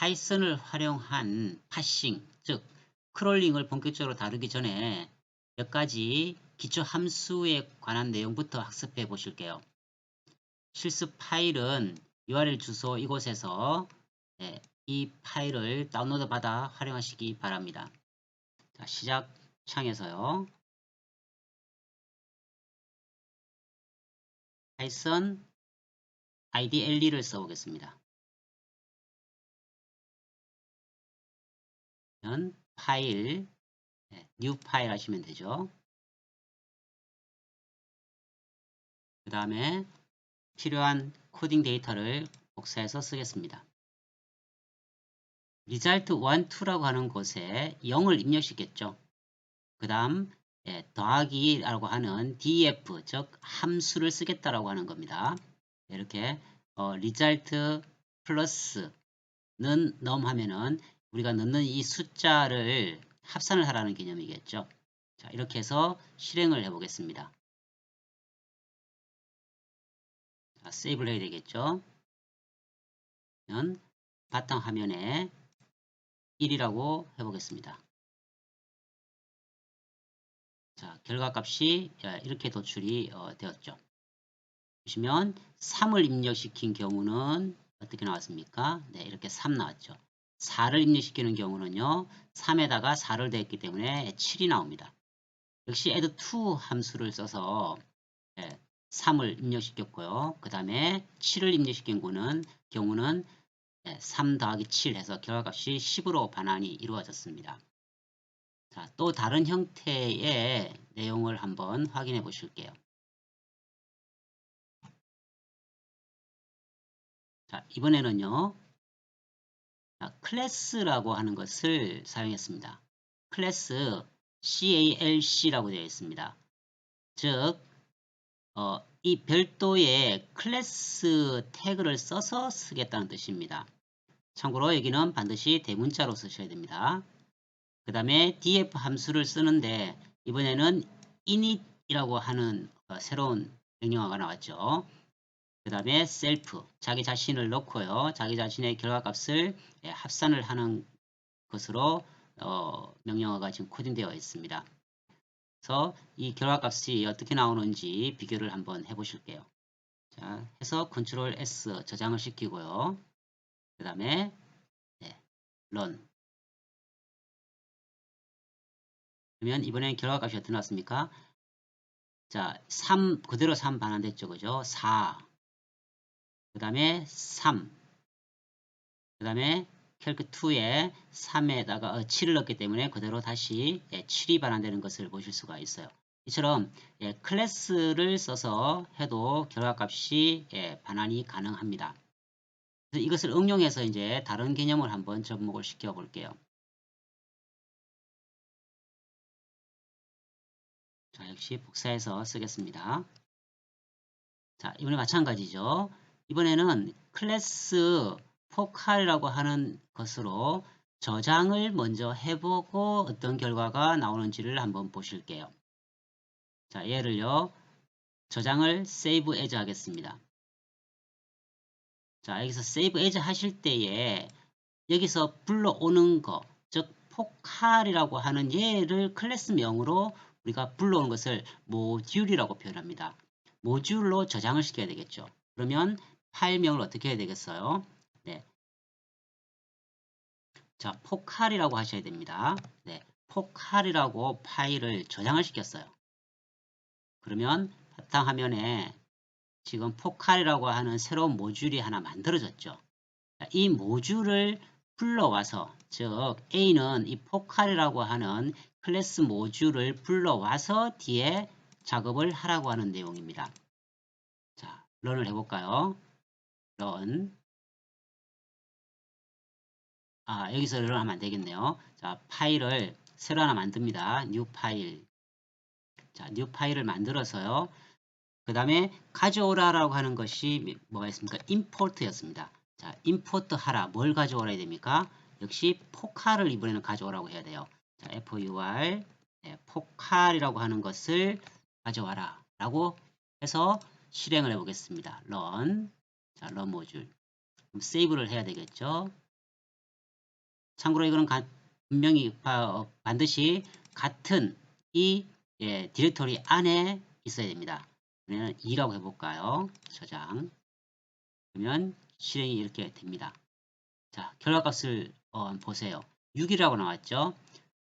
파이썬을 활용한 파싱, 즉 크롤링을 본격적으로 다루기 전에 몇 가지 기초 함수에 관한 내용부터 학습해 보실게요. 실습 파일은 URL 주소 이곳에서 네, 이 파일을 다운로드 받아 활용하시기 바랍니다. 자, 시작 창에서요. 파이썬 IDLE를 써보겠습니다. 파일, 네, new 파일 하시면 되죠. 그 다음에 필요한 코딩 데이터를 복사해서 쓰겠습니다. result 1, 2라고 하는 곳에 0을 입력시켰죠. 그 다음 예, 더하기라고 하는 df 즉 함수를 쓰겠다라고 하는 겁니다. 이렇게 어, result 플러스는 넘 하면은 우리가 넣는 이 숫자를 합산을 하라는 개념이겠죠. 자, 이렇게 해서 실행을 해 보겠습니다. 자, 세이브를 해야 되겠죠. 바탕 화면에 1이라고 해보겠습니다. 자, 결과값이 이렇게 도출이 어, 되었죠. 보시면 3을 입력시킨 경우는 어떻게 나왔습니까? 네, 이렇게 3 나왔죠. 4를 입력시키는 경우는요. 3에다가 4를 대했기 때문에 7이 나옵니다. 역시 add2 함수를 써서 3을 입력시켰고요. 그 다음에 7을 입력시킨 경우는, 경우는 3 더하기 7 해서 결과값이 10으로 반환이 이루어졌습니다. 자, 또 다른 형태의 내용을 한번 확인해 보실게요. 자, 이번에는요. 자, 클래스라고 하는 것을 사용했습니다. 클래스 CALC라고 되어 있습니다. 즉, 어, 이 별도의 클래스 태그를 써서 쓰겠다는 뜻입니다. 참고로 여기는 반드시 대문자로 쓰셔야 됩니다. 그 다음에 df 함수를 쓰는데 이번에는 init이라고 하는 어, 새로운 명령어가 나왔죠. 그 다음에 self, 자기 자신을 넣고요. 자기 자신의 결과값을 예, 합산을 하는 것으로 어, 명령어가 지금 코딩되어 있습니다. 그래서 이 결과값이 어떻게 나오는지 비교를 한번 해보실게요. 자, 해서 컨트롤 S 저장을 시키고요. 그 다음에 네, run 그러면 이번엔 결과값이 어떻게 나왔습니까? 자, 3 그대로 3 반환됐죠. 그죠? 4. 그 다음에 3. 그 다음에 캘크2에 3에다가 7을 어, 넣기 때문에 그대로 다시 7이 예, 반환되는 것을 보실 수가 있어요. 이처럼 예, 클래스를 써서 해도 결과값이 예, 반환이 가능합니다. 이것을 응용해서 이제 다른 개념을 한번 접목을 시켜 볼게요. 자, 역시 복사해서 쓰겠습니다. 자, 이번에 마찬가지죠. 이번에는 클래스 포칼이라고 하는 것으로 저장을 먼저 해보고 어떤 결과가 나오는지를 한번 보실게요. 자, 얘를요. 저장을 save as 하겠습니다. 자, 여기서 save as 하실 때에 여기서 불러오는 거, 즉 포칼이라고 하는 얘를 클래스명으로 우리가 불러오는 것을 모듈이라고 표현합니다. 모듈로 저장을 시켜야 되겠죠. 그러면 파일명을 어떻게 해야 되겠어요? 네. 자, 포칼이라고 하셔야 됩니다. 네. 포칼이라고 파일을 저장을 시켰어요. 그러면 바탕화면에 지금 포칼이라고 하는 새로운 모듈이 하나 만들어졌죠. 이 모듈을 불러와서 즉 A는 이 포칼이라고 하는 클래스 모듈을 불러와서 뒤에 작업을 하라고 하는 내용입니다. 자, 런을 해볼까요? 런 아, 여기서 런 하면 안 되겠네요. 자, 파일을 새로 하나 만듭니다. new 파일. 자, new 파일을 만들어서요. 그 다음에 가져오라라고 하는 것이 뭐가 있습니까? import였습니다. 자, import 하라. 뭘 가져오라 해야 됩니까? 역시 포칼을 이번에는 가져오라고 해야 돼요. 자, for 네, 포칼이라고 하는 것을 가져와라 라고 해서 실행을 해 보겠습니다. run 자, run 모듈 세이브를 해야 되겠죠. 참고로 이거는 가- 분명히 바- 어, 반드시 같은 이 예, 디렉토리 안에 있어야 됩니다. 그러면 2라고 해볼까요? 저장. 그러면 실행이 이렇게 됩니다. 자, 결과값을 어, 보세요. 6이라고 나왔죠?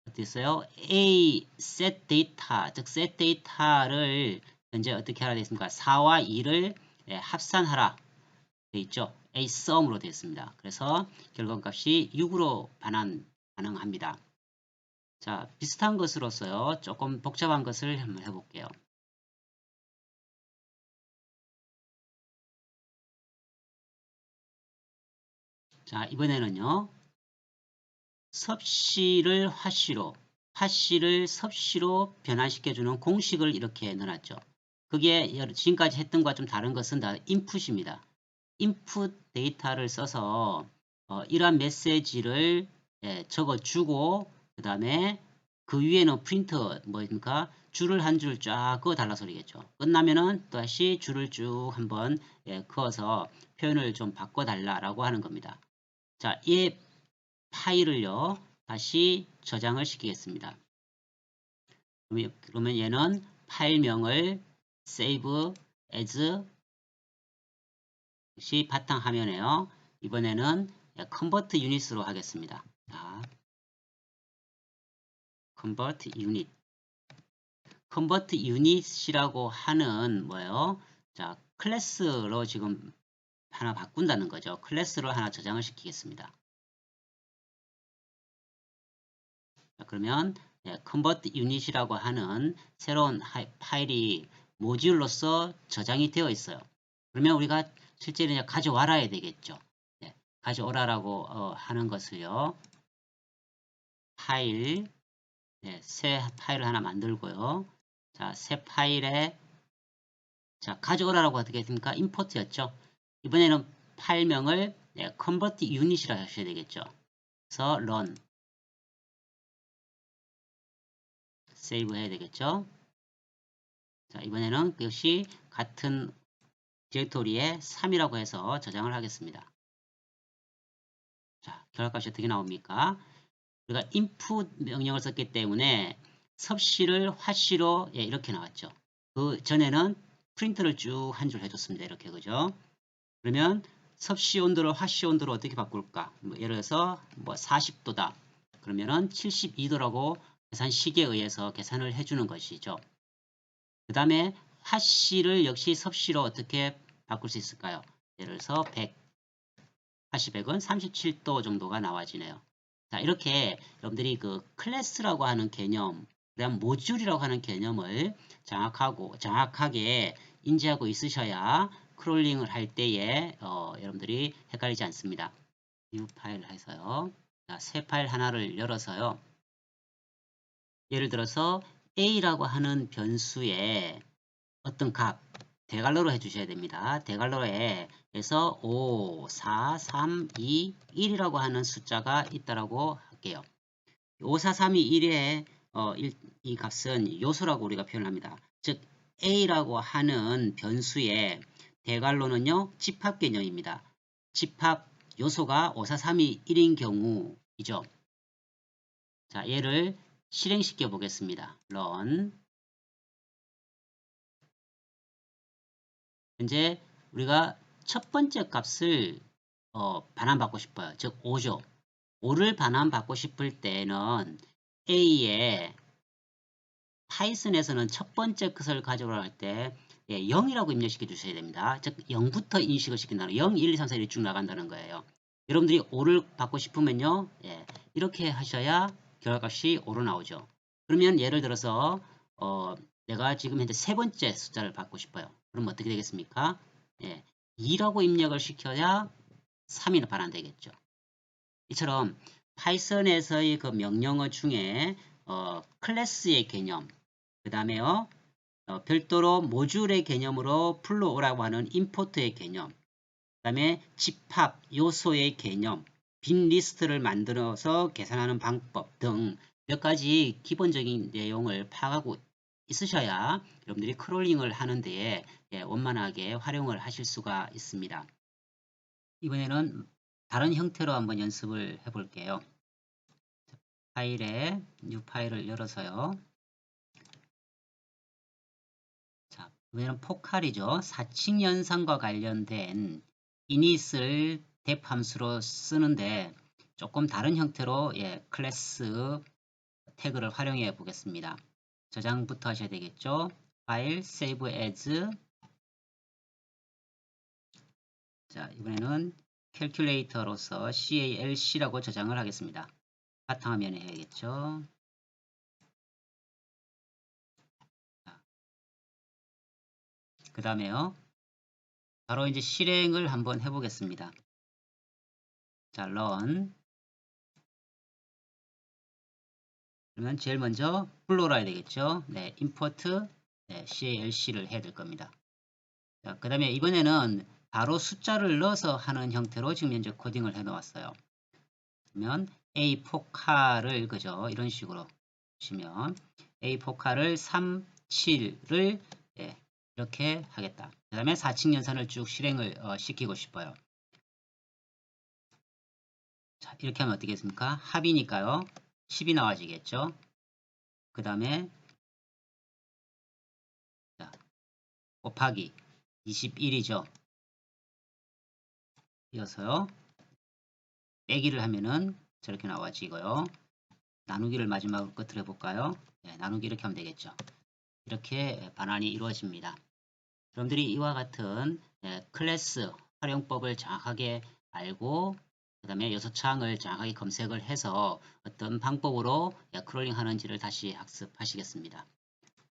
어땠어요? A set data, 즉 set data를 현재 어떻게 하라 되어 있습니까? 4와 2를 예, 합산하라 되어 있죠? A sum으로 되어 있습니다. 그래서 결과값이 6으로 반환 가능합니다. 자, 비슷한 것으로서요. 조금 복잡한 것을 한번 해볼게요. 자, 이번에는요. 섭씨를 화씨로, 화씨를 섭씨로 변환시켜주는 공식을 이렇게 넣어놨죠. 그게 지금까지 했던 것과 좀 다른 것은 다 인풋입니다. 인풋 데이터를 써서 어, 이러한 메시지를 예, 적어주고 그 다음에 그 위에는 프린트 뭐입니까? 줄을 한 줄 쫙 그어 달라 소리겠죠. 끝나면은 다시 줄을 쭉 한번 예, 그어서 표현을 좀 바꿔 달라라고 하는 겁니다. 자, 이 파일을요 다시 저장을 시키겠습니다. 그러면 얘는 파일명을 save as 역시 바탕 화면에요. 이번에는 convert unit으로 하겠습니다. 자, convert unit. convert unit이라고 하는 뭐예요? 자, 클래스로 지금 하나 바꾼다는 거죠. 클래스로 하나 저장을 시키겠습니다. 자, 그러면 예, convert unit이라고 하는 새로운 하- 파일이 모듈로서 저장이 되어 있어요. 그러면 우리가 실제로 이제 가져와라야 되겠죠. 예, 가져오라라고 어, 하는 것을요. 파일, 예, 새 파일을 하나 만들고요. 자, 새 파일에 자, 가져오라라고 어떻게 했습니까? 임포트였죠. 이번에는 파일명을 예, convert unit이라 하셔야 되겠죠. 그래서 run 세이브 해야 되겠죠. 자, 이번에는 역시 같은 디렉토리에 3이라고 해서 저장을 하겠습니다. 자, 결과값이 어떻게 나옵니까? 우리가 input 명령을 썼기 때문에 섭씨를 화씨로 예, 이렇게 나왔죠. 그 전에는 프린트를 쭉 한 줄 해줬습니다. 이렇게 그죠? 그러면 섭씨 온도를 화씨 온도로 어떻게 바꿀까? 뭐 예를 들어서 뭐 40도다. 그러면은 72도라고 계산식에 의해서 계산을 해주는 것이죠. 그 다음에 화씨를 역시 섭씨로 어떻게 바꿀 수 있을까요? 예를 들어서 100, 화씨 100은 37도 정도가 나와지네요. 자, 이렇게 여러분들이 그 클래스라고 하는 개념, 그다음 모듈이라고 하는 개념을 정확하고 정확하게 인지하고 있으셔야 크롤링을 할 때에 어, 여러분들이 헷갈리지 않습니다. new 파일 해서요. 자, 새 파일 하나를 열어서요. 예를 들어서 a라고 하는 변수에 어떤 값 대괄호로 해주셔야 됩니다. 대괄호에 에서 5, 4, 3, 2, 1이라고 하는 숫자가 있다라고 할게요. 5, 4, 3, 2, 1의 어, 일, 이 값은 요소라고 우리가 표현합니다. 즉 a라고 하는 변수의 대괄호는요 집합 개념입니다. 집합 요소가 5, 4, 3, 2, 1인 경우이죠. 자 얘를 실행시켜 보겠습니다. run 현재 우리가 첫 번째 값을 어, 반환받고 싶어요. 즉 5죠. 5를 반환받고 싶을 때는 A에 파이썬에서는 첫 번째 것을 가져오라 할때 예, 0이라고 입력시켜 주셔야 됩니다. 즉 0부터 인식을 시킨다는 0, 1, 2, 3, 4, 1쭉 나간다는 거예요. 여러분들이 5를 받고 싶으면요. 예, 이렇게 하셔야 결과값이 5로 나오죠. 그러면 예를 들어서 어, 내가 지금 현재 세 번째 숫자를 받고 싶어요. 그럼 어떻게 되겠습니까? 예, 2라고 입력을 시켜야 3이 반환되겠죠. 이처럼 파이썬에서의 그 명령어 중에 어, 클래스의 개념, 그 다음에요 어, 별도로 모듈의 개념으로 불러오라고 하는 임포트의 개념, 그 다음에 집합 요소의 개념, 빈 리스트를 만들어서 계산하는 방법 등 몇 가지 기본적인 내용을 파악하고 있으셔야 여러분들이 크롤링을 하는 데에 예, 원만하게 활용을 하실 수가 있습니다. 이번에는 다른 형태로 한번 연습을 해 볼게요. 파일에 뉴 파일을 열어서요. 자, 이번에는 포칼이죠. 사칙 연산과 관련된 이닛을 def 함수로 쓰는데 조금 다른 형태로 예, 클래스 태그를 활용해 보겠습니다. 저장부터 하셔야 되겠죠. 파일 save as 자 이번에는 캘큘레이터로서 calc라고 저장을 하겠습니다. 바탕화면에 해야겠죠. 그 다음에요. 바로 이제 실행을 한번 해보겠습니다. 자, run. 그러면 제일 먼저 불러라야 되겠죠. 네, import 네, calc를 해야 될 겁니다. 자, 그 다음에 이번에는 바로 숫자를 넣어서 하는 형태로 지금 현재 코딩을 해 놓았어요. 그러면 a 포카를 그죠 이런 식으로 보시면 a 포카를 3, 7를 예, 이렇게 하겠다. 그 다음에 4층 연산을 쭉 실행을 어, 시키고 싶어요. 자, 이렇게 하면 어떻게 겠습니까 합이니까요. 10이 나와지겠죠. 그 다음에 곱하기 21이죠. 이어서요. 빼기를 하면은 저렇게 나와지고요. 나누기를 마지막으로 끝으로 해볼까요? 네, 나누기 이렇게 하면 되겠죠. 이렇게 반환이 이루어집니다. 여러분들이 이와 같은 네, 클래스 활용법을 정확하게 알고 그 다음에 여섯 창을 정확하게 검색을 해서 어떤 방법으로 크롤링 하는지를 다시 학습하시겠습니다.